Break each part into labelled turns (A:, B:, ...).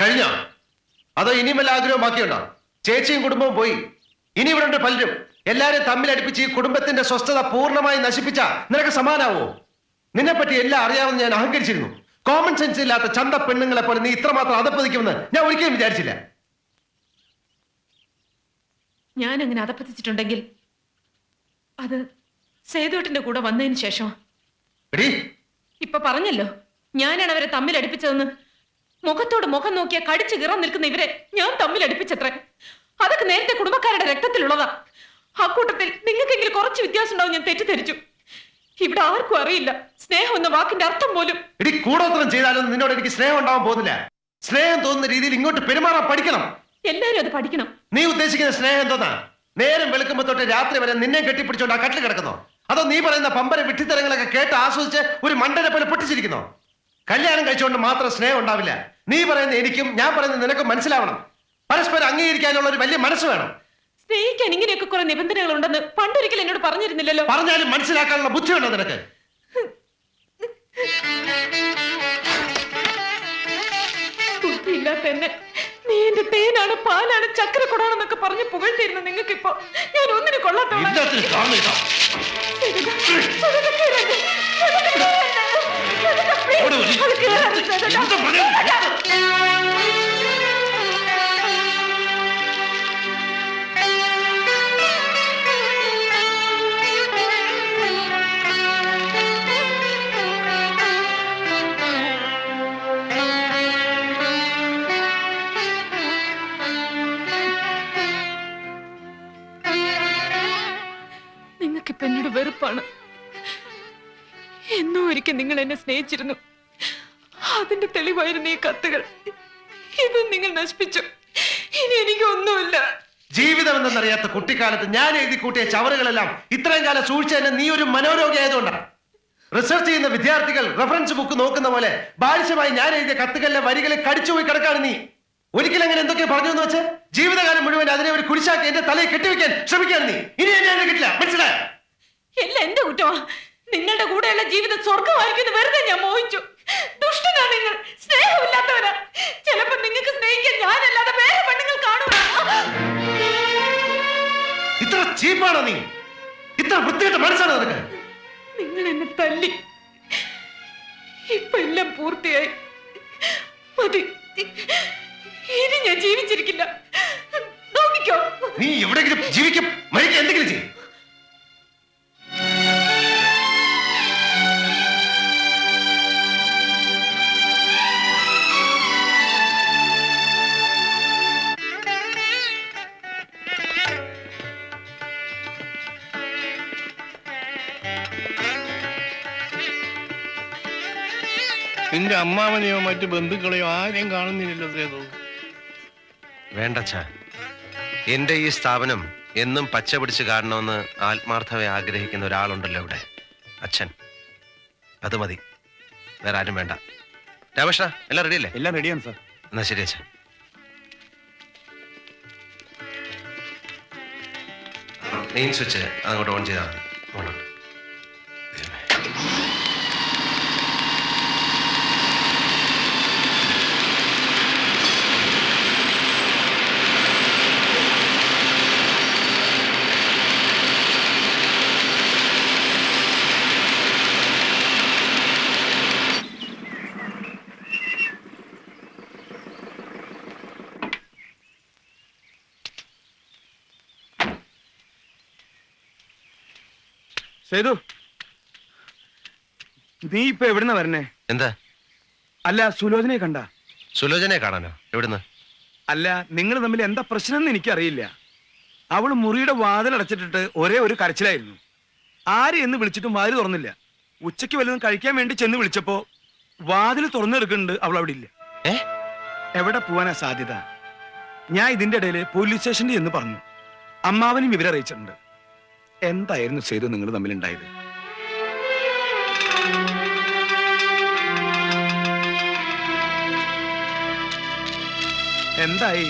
A: കഴിഞ്ഞോ? അതോ ഇനിയും വല്ല ആഗ്രഹമാക്കിയുണ്ടോ ചേച്ചിയും കുടുംബവും പോയി. ഇനി ഇവിടെ ഉണ്ട് പലരും. തമ്മിൽ തമ്മിലടിപ്പിച്ച് ഈ കുടുംബത്തിന്റെ സ്വസ്ഥത പൂർണമായി നശിപ്പിച്ച നിനക്ക് സമാനാവോ? നിന്നെ പറ്റി എല്ലാം അറിയാമെന്ന് ഞാൻ അഹങ്കരിച്ചിരുന്നു. കോമൺ സെൻസ് ഇല്ലാത്ത ചന്ത പെണ്ണുങ്ങളെ പോലെ നീ ഇത്രമാത്രം അതപ്പതിക്കുമെന്ന് ഞാൻ ഒരിക്കലും വിചാരിച്ചില്ല.
B: ഞാൻ അങ്ങനെ അതപ്പതിച്ചിട്ടുണ്ടെങ്കിൽ അത് സേതുവട്ടിന്റെ കൂടെ വന്നതിന് ശേഷം ഇപ്പൊ പറഞ്ഞല്ലോ. ഞാനാണ് അവരെ തമ്മിൽ അടുപ്പിച്ചതെന്ന്. മുഖത്തോട് മുഖം നോക്കിയ കടിച്ചു കീറാൻ നിൽക്കുന്ന ഇവരെ ഞാൻ തമ്മിൽ അടുപ്പിച്ചത്രേ. അതൊക്കെ നേരത്തെ കുടുംബക്കാരുടെ രക്തത്തിലുള്ളതാ. ആ കൂട്ടത്തിൽ നിങ്ങൾക്കെങ്കിലും കുറച്ച് വ്യത്യാസം ഉണ്ടാവും ഞാൻ തെറ്റിദ്ധരിച്ചു. ഇവിടെ ആർക്കും അറിയില്ല. സ്നേഹം എന്ന വാക്കിന്റെ അർത്ഥം പോലും.
A: കൂടോത്രം ചെയ്താലും നിന്നോട് എനിക്ക് സ്നേഹം ഉണ്ടാവാൻ പോകുന്നില്ല. സ്നേഹം തോന്നുന്ന രീതിയിൽ ഇങ്ങോട്ട് പെരുമാറാൻ പഠിക്കണം.
B: എല്ലാരും അത് പഠിക്കണം.
A: നീ ഉദ്ദേശിക്കുന്ന സ്നേഹം എന്തോന്നാ? നേരം വെളുക്കുമ്പോ തൊട്ട് രാത്രി വരെ നിന്നെ കെട്ടിപ്പിടിച്ചോണ്ട് ആ കട്ടിൽ കിടക്കുന്നോ? അതോ നീ പറയുന്ന പമ്പര വിട്ടിത്തരങ്ങളൊക്കെ കേട്ട് ആസ്വദിച്ച് ഒരു മണ്ടനെ പോലെ പൊട്ടിച്ചിരിക്കുന്നോ? കല്യാണം കഴിച്ചുകൊണ്ട് മാത്രം സ്നേഹം ഉണ്ടാവില്ല. നീ പറയുന്ന എനിക്കും ഞാൻ പറയുന്ന നിനക്കും മനസ്സിലാവണം. പരസ്പരം അംഗീകരിക്കാനുള്ള ഒരു വലിയ മനസ്സ് വേണം.
B: സ്നേഹിക്കാൻ ഇങ്ങനെയൊക്കെ കുറെ നിബന്ധനകൾ ഉണ്ടെന്ന് പണ്ടൊരിക്കൽ എന്നോട് പറഞ്ഞിരുന്നില്ലല്ലോ.
A: പറഞ്ഞാലും മനസ്സിലാക്കാനുള്ള ബുദ്ധിയുണ്ടോ നിനക്ക്?
B: ബുദ്ധിയില്ലാത്ത എന്നെ. നീ എന്റെ തേനാണ് പാലാണ് ചക്രക്കുടാണെന്നൊക്കെ പറഞ്ഞ് പുകഴ്ത്തിയിരുന്നു നിങ്ങൾക്ക് ഇപ്പൊ ഞാൻ ഒന്നിനു കൊള്ളാത്തവളാ.
A: എന്താ പറയുന്നത്?
B: എന്നോ നിങ്ങൾ എന്നെ സ്നേഹിച്ചിരുന്നു. അതിന്റെ തെളിവായിരുന്നു ഈ കത്തുകൾ. ഇത് നിങ്ങൾ നശിപ്പിച്ചു. ഇനി എനിക്ക് ഒന്നുമില്ല
A: ജീവിതം എന്തെന്നറിയാത്ത കുട്ടിക്കാലത്ത് ഞാൻ എഴുതി കൂട്ടിയ ചവറുകളെല്ലാം ഇത്രയും കാലം സൂക്ഷിച്ച എന്നെ നീ ഒരു മനോരോഗി ആയതുകൊണ്ടാണ് റിസർച്ച് ചെയ്യുന്ന വിദ്യാർത്ഥികൾ റെഫറൻസ് ബുക്ക് നോക്കുന്ന പോലെ ബാലിശമായി ഞാൻ എഴുതിയ കത്തുകളിലെ വരികളെ കടിച്ചുപോയി കിടക്കാണ് നീ. ഒരിക്കലും അങ്ങനെ എന്തൊക്കെ പറഞ്ഞു എന്ന് വെച്ച് ജീവിതകാലം മുഴുവൻ അതിനെ ഒരു കുരിശാക്കി എന്റെ തലയിൽ കെട്ടിവെക്കാൻ ശ്രമിക്കാണ് നീ. ഇനി എന്നെ കിട്ടില്ല. മനസ്സിലായ?
B: എല്ലാം എന്റെ കുറ്റമാ. നിങ്ങളുടെ കൂടെയുള്ള ജീവിതം സ്വർഗമായിരിക്കുന്നു വെറുതെ ഞാൻ മോഹിച്ചു. ദുഷ്ടനാണ് നിങ്ങൾ. സ്നേഹമില്ലാത്തവരാ. ചിലപ്പോ നിങ്ങൾക്ക് സ്നേഹിക്കാൻ ഞാനല്ലാതെ വേറെ പെണ്ണുങ്ങൾ കാണുക
A: ഇത്ര ചീപ്പാണോ നീ? ഇത്ര വൃത്തികെട്ട മനസ്സാണ് നിനക്ക്?
B: നിങ്ങൾ എന്നെ തല്ലി. ഇപ്പൊ എല്ലാം പൂർത്തിയായി. മതി. ഇനി ഞാൻ ജീവിച്ചിരിക്കില്ല. നോക്കിക്കോ.
A: നീ എവിടെയെങ്കിലും ജീവിക്കും മരിക്കും എന്തെങ്കിലും ചെയ്യും.
C: നിന്റെ അമ്മാവനെയോ മറ്റു ബന്ധുക്കളെയോ ആരെയും കാണുന്നില്ലല്ലോ സേതു
A: വേണ്ടച്ച എന്റെ ഈ സ്ഥാപനം എന്നും പച്ച പിടിച്ച് കാണണമെന്ന് ആത്മാർത്ഥമായി ആഗ്രഹിക്കുന്ന ഒരാളുണ്ടല്ലോ ഇവിടെ. അച്ഛൻ. അത് മതി. വേറെ ആരും വേണ്ട. രാമകൃഷ്ണ എല്ലാം റെഡിയല്ലേ?
D: എല്ലാം റെഡിയാണ് സാർ.
A: എന്നാ ശരി അച്ഛൻ. മെയിൻ സ്വിച്ച് അതങ്ങോട്ട് ഓൺ ചെയ്താൽ മതി ഓൺ
D: സേതു നീ ഇപ്പൊ എവിടുന്ന വരണേ?
A: എന്താ?
D: അല്ല സുലോചനയെ കണ്ട?
A: സുലോചനയെ കാണാനോ? എവിടുന്ന്?
D: അല്ല നിങ്ങൾ തമ്മിൽ എന്താ പ്രശ്നം എന്ന് എനിക്കറിയില്ല. അവൾ മുറിയുടെ വാതിൽ അടച്ചിട്ടിട്ട് ഒരേ ഒരു കരച്ചിലായിരുന്നു. ആര് എന്ന് വിളിച്ചിട്ടും വാതിൽ തുറന്നില്ല. ഉച്ചയ്ക്ക് വല്ലതും കഴിക്കാൻ വേണ്ടി ചെന്ന് വിളിച്ചപ്പോ വാതിൽ തുറന്നെടുക്കുന്നുണ്ട് അവൾ അവിടെ ഇല്ല എവിടെ പോവാനാ സാധ്യത? ഞാൻ ഇതിന്റെ ഇടയിൽ പോലീസ് സ്റ്റേഷനിൽ എന്ന് പറഞ്ഞു. അമ്മാവനും വിവരം അറിയിച്ചിട്ടുണ്ട്. എന്തായിരുന്നു ചെയ്ത് നിങ്ങൾ തമ്മിലുണ്ടായത്? എന്തായി?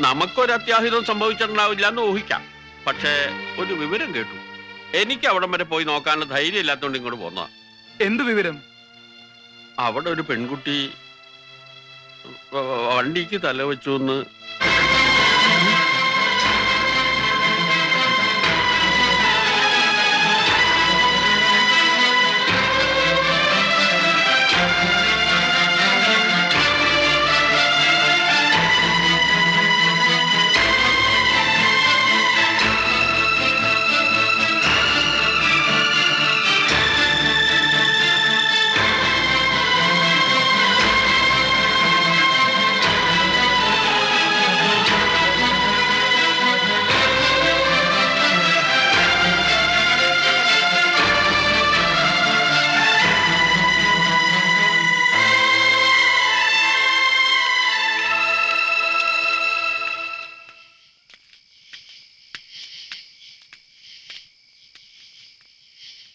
E: നമുക്കൊരു അത്യാഹിതം സംഭവിച്ചിട്ടുണ്ടാവില്ല എന്ന് ഊഹിക്കാം. പക്ഷേ ഒരു വിവരം കേട്ടു. എനിക്ക് അവിടം വരെ പോയി നോക്കാനുള്ള ധൈര്യം ഇല്ലാത്തതുകൊണ്ട് ഇങ്ങോട്ട് പോന്ന
D: എന്ത് വിവരം?
E: അവിടെ ഒരു പെൺകുട്ടി വണ്ടിക്ക് തല വെച്ചു എന്ന്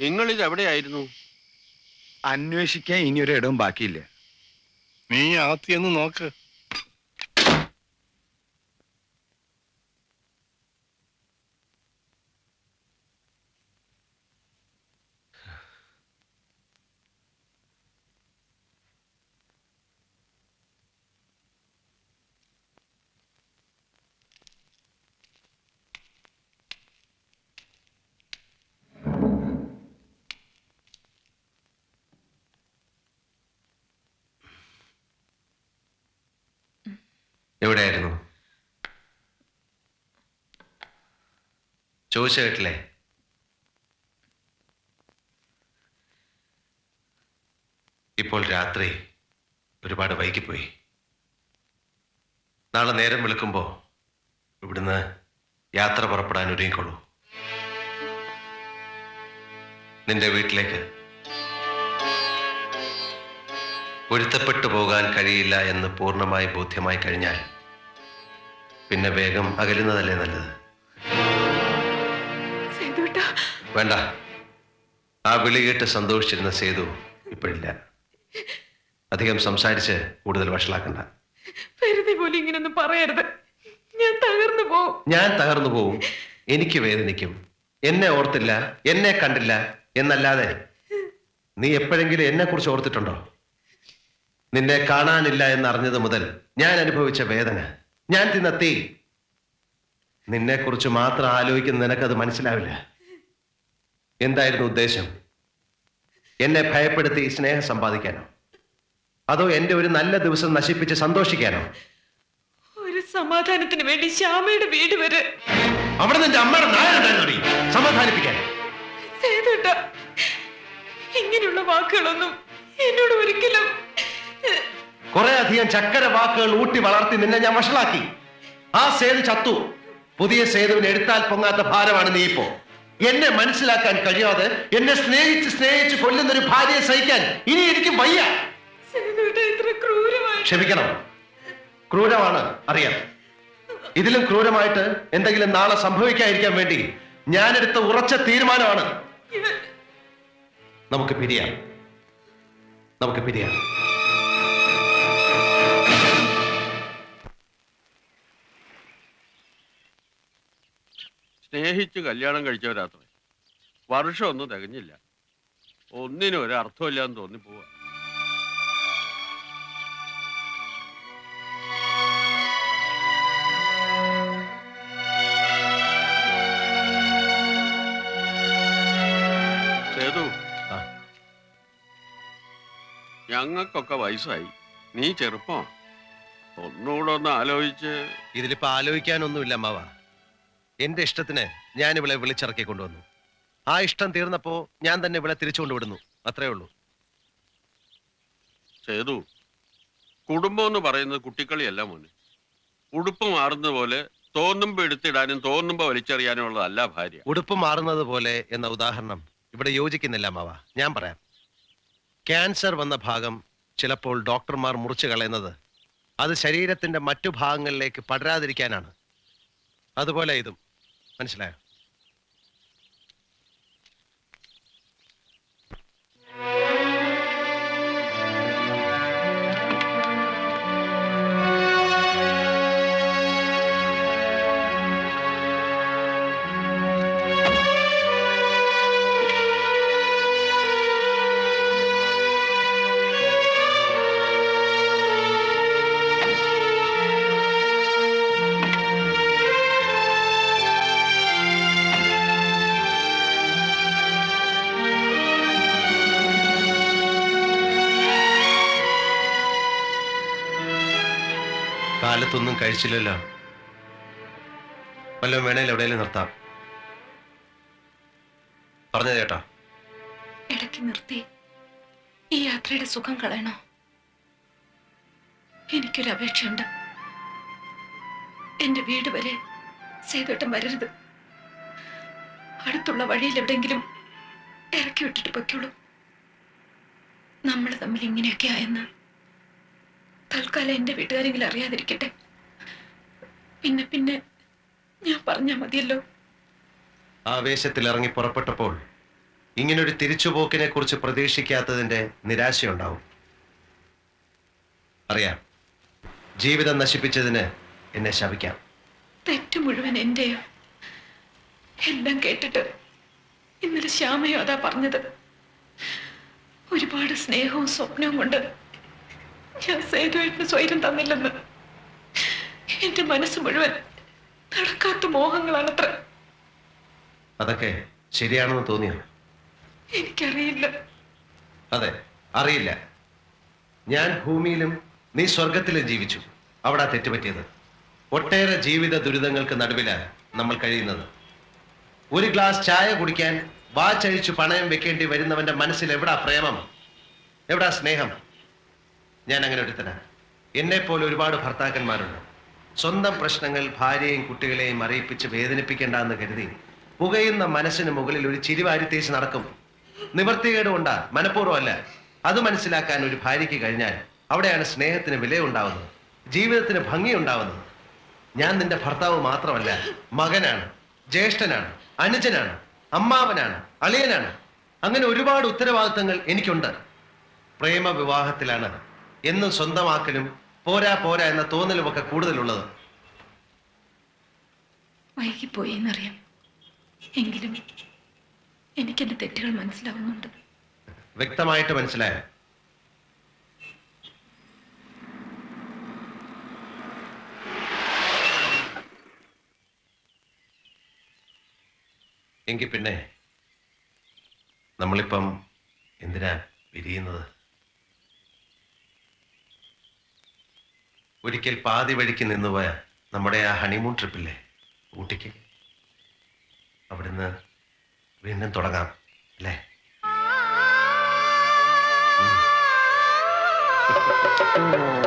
E: നിങ്ങൾ ഇത് എവിടെയായിരുന്നു
D: അന്വേഷിക്കാൻ ഇനി ഒരു ഇടവും ബാക്കിയില്ല.
C: നീ ആത്തിയെന്ന് നോക്ക്.
A: എവിടെയായിരുന്നു? ചോദിച്ചു കേട്ടില്ലേ ഇപ്പോൾ രാത്രി ഒരുപാട് വൈകിപ്പോയി. നാളെ നേരം വിളിക്കുമ്പോൾ ഇവിടുന്ന് യാത്ര പുറപ്പെടാൻ ഒരുങ്ങിക്കൊള്ളൂ നിന്റെ വീട്ടിലേക്ക്. പൊരുത്തപ്പെട്ടു പോകാൻ കഴിയില്ല എന്ന് പൂർണമായി ബോധ്യമായി കഴിഞ്ഞാൽ പിന്നെ വേഗം അകലുന്നതല്ലേ നല്ലത്? വേണ്ട. ആ വിളി കേട്ട് സന്തോഷിച്ചിരുന്ന സേതു ഇപ്പോഴില്ല. അധികം സംസാരിച്ച് കൂടുതൽ വഷളാക്കണ്ട.
B: വെറുതെ പോലും ഇങ്ങനൊന്നും പറയരുത്. ഞാൻ തകർന്നു പോവും.
A: ഞാൻ തകർന്നു പോവും. എനിക്ക് വേദനിക്കും. എന്നെ ഓർത്തില്ല എന്നെ കണ്ടില്ല എന്നല്ലാതെ. നീ എപ്പോഴെങ്കിലും എന്നെ കുറിച്ച് ഓർത്തിട്ടുണ്ടോ? നിന്നെ കാണാനില്ല എന്നറിഞ്ഞത് മുതൽ ഞാൻ അനുഭവിച്ച വേദന. ഞാൻ തിന്ന തീ നിന്നെ കുറിച്ച് മാത്രം ആലോചിക്കുന്ന നിനക്കത് മനസ്സിലാവില്ല. എന്തായിരുന്നു ഉദ്ദേശം? എന്നെ ഭയപ്പെടുത്തി സ്നേഹം സമ്പാദിക്കാനോ? അതോ എന്റെ ഒരു നല്ല ദിവസം നശിപ്പിച്ച് സന്തോഷിക്കാനോ?
B: ഒരു സമാധാനത്തിന് വേണ്ടി ശ്യാമയുടെ വീട് വരെ.
A: അവിടെ നിന്റെ അമ്മയുടെ നായരുണ്ടായിരുന്നു സമാധാനിപ്പിക്കാൻ.
B: സേതുട്ട ഇങ്ങനെയുള്ള വാക്കുകളൊന്നും എന്നോട് ഒരിക്കലും
A: കുറെ അധികം ചക്കര വാക്കുകൾ ഊട്ടി വളർത്തി നിന്നെ ഞാൻ വഷളാക്കി. ആ സേതു ചത്തു. പുതിയ സേതുവിന് എടുത്താൽ പൊങ്ങാത്ത ഭാരമാണ് നീ ഇപ്പോ. എന്നെ മനസ്സിലാക്കാൻ കഴിയാതെ എന്നെ സ്നേഹിച്ച് സ്നേഹിച്ച് കൊല്ലുന്ന ഒരു ഭാര്യയെ സഹിക്കാൻ ഇനി എനിക്ക് വയ്യ. ക്ഷമിക്കണം. ക്രൂരമാണ് അറിയാം. ഇതിലും ക്രൂരമായിട്ട് എന്തെങ്കിലും നാളെ സംഭവിക്കാതിരിക്കാൻ വേണ്ടി ഞാനെടുത്ത ഉറച്ച തീരുമാനമാണ്. നമുക്ക് പിരിയാം. നമുക്ക് പിരിയാം.
E: സ്നേഹിച്ച് കല്യാണം കഴിച്ചവരാത്രേ വർഷം ഒന്നും തികഞ്ഞില്ല. ഒന്നിനും ഒരു അർത്ഥമില്ലാന്ന് തോന്നിപ്പോവാ. സേതു. ഞങ്ങൾക്കൊക്കെ വയസ്സായി. നീ ചെറുപ്പം ഒന്നുകൂടെ ഒന്ന് ആലോചിച്ച്
A: ഇതിലിപ്പോ ആലോചിക്കാനൊന്നുമില്ല അമ്മാവ. എന്റെ ഇഷ്ടത്തിന് ഞാൻ ഇവളെ വിളിച്ചിറക്കി കൊണ്ടുവന്നു. ആ ഇഷ്ടം തീർന്നപ്പോ ഞാൻ തന്നെ ഇവളെ തിരിച്ചു കൊണ്ടുവിടുന്നു അത്രേ ഉള്ളൂ.
E: സേതു കുടുംബം എന്ന് പറയുന്നത് കുട്ടിക്കളിയല്ല മോനെ. ഉടുപ്പ് മാറുന്ന പോലെ തോന്നുമ്പോ എടുത്തിടാനും തോന്നുമ്പോ വലിച്ചെറിയാനും ഉള്ളതല്ല ഭാര്യ.
A: ഉടുപ്പ് മാറുന്നത് പോലെ എന്ന ഉദാഹരണം ഇവിടെ യോജിക്കുന്നില്ല മാവ. ഞാൻ പറയാം. ക്യാൻസർ വന്ന ഭാഗം ചിലപ്പോൾ ഡോക്ടർമാർ മുറിച്ചു കളയുന്നത് അത് ശരീരത്തിന്റെ മറ്റു ഭാഗങ്ങളിലേക്ക് പടരാതിരിക്കാനാണ്. അതുപോലെ ഇതും. മനസ്സിലായോ? കാലത്തൊന്നും കഴിച്ചില്ലല്ലോ. വല്ലതും വേണേലും എവിടെയെങ്കിലും നിർത്താം. പറഞ്ഞു കേട്ടോ.
B: ഇടയ്ക്ക് നിർത്തി. ഈ യാത്രയുടെ സുഖം കളയണോ? എനിക്കൊരു അപേക്ഷയുണ്ട്. എന്റെ വീട് വരെ സേതുട്ടം വരരുത്. അടുത്തുള്ള വഴിയിൽ എവിടെങ്കിലും ഇറക്കി വിട്ടിട്ട് പൊയ്ക്കോളൂ. നമ്മൾ തമ്മിൽ ഇങ്ങനെയൊക്കെ ആയെന്ന് തൽക്കാലം എന്റെ വീട്ടുകാരെങ്കിലും അറിയാതിരിക്കട്ടെ. പിന്നെ പിന്നെ ഞാൻ പറഞ്ഞാ മതിയല്ലോ.
A: ആവേശത്തിൽ ഇറങ്ങി പുറപ്പെട്ടപ്പോൾ ഇങ്ങനൊരു തിരിച്ചുപോക്കിനെ കുറിച്ച് പ്രതീക്ഷിക്കാത്തതിന്റെ നിരാശയുണ്ടാവും. അറിയാം ജീവിതം നശിപ്പിച്ചതിന് എന്നെ ശപിക്കാം.
B: തെറ്റ് മുഴുവൻ എന്റെയോ. എല്ലാം കേട്ടിട്ട് ഇന്നലെ ശ്യാമയോ അതാ പറഞ്ഞത്. ഒരുപാട് സ്നേഹവും സ്വപ്നവും കൊണ്ട് ഞാൻ സേതുവായിട്ട് സ്വൈരം തന്നില്ലെന്ന്. എന്റെ മനസ്സ് മുഴുവൻ നടക്കാത്ത മോഹങ്ങളാണ് അത്ര
A: അതൊക്കെ ശരിയാണെന്ന് തോന്നിയോ?
B: എനിക്കറിയില്ല.
A: അതെ അറിയില്ല. ഞാൻ ഭൂമിയിലും നീ സ്വർഗത്തിലും ജീവിച്ചു. അവിടെ തെറ്റുപറ്റിയത്. ഒട്ടേറെ ജീവിത ദുരിതങ്ങൾക്ക് നടുവിലാണ് നമ്മൾ കഴിയുന്നത്. ഒരു ഗ്ലാസ് ചായ കുടിക്കാൻ വാച്ചഴിച്ചു പണയം വെക്കേണ്ടി വരുന്നവന്റെ മനസ്സിൽ എവിടാ പ്രേമം? എവിടാ സ്നേഹം? ഞാൻ അങ്ങനെ ഒരുത്തനാ. എന്നെ പോലെ ഒരുപാട് ഭർത്താക്കന്മാരുണ്ട്. സ്വന്തം പ്രശ്നങ്ങൾ ഭാര്യയും കുട്ടികളെയും അറിയിപ്പിച്ച് വേദനിപ്പിക്കേണ്ട എന്ന് കരുതി പുകയുന്ന മനസ്സിന് മുകളിൽ ഒരു ചിരിവാരി തേച്ച് നടക്കും. നിവർത്തികേട് കൊണ്ടാ മനഃപൂർവമല്ല. അത് മനസ്സിലാക്കാൻ ഒരു ഭാര്യയ്ക്ക് കഴിഞ്ഞാൽ അവിടെയാണ് സ്നേഹത്തിന് വിലയുണ്ടാവുന്നത്. ജീവിതത്തിന് ഭംഗിയുണ്ടാവുന്നത്. ഞാൻ നിന്റെ ഭർത്താവ് മാത്രമല്ല മകനാണ് ജ്യേഷ്ഠനാണ് അനുജനാണ് അമ്മാവനാണ് അളിയനാണ്. അങ്ങനെ ഒരുപാട് ഉത്തരവാദിത്തങ്ങൾ എനിക്കുണ്ട്. പ്രേമ വിവാഹത്തിലാണ് എന്നും സ്വന്തമാക്കലും പോരാ പോരാ എന്ന തോന്നലുമൊക്കെ കൂടുതലുള്ളത്.
B: വൈകിപ്പോയി എന്നറിയാം. എങ്കിലും എനിക്ക് എന്റെ തെറ്റുകൾ മനസ്സിലാവുന്നുണ്ട്.
A: വ്യക്തമായിട്ട് മനസ്സിലായോ. എങ്കിൽ പിന്നെ നമ്മളിപ്പം എന്തിനാ പിരിയുന്നത് ഒരിക്കൽ പാതി വഴിക്ക് നിന്നുപോയ നമ്മുടെ ആ ഹണിമൂൺ ട്രിപ്പില്ലേ ഊട്ടിക്ക്. അവിടുന്ന് വീണ്ടും തുടങ്ങാം അല്ലേ?
B: ആ.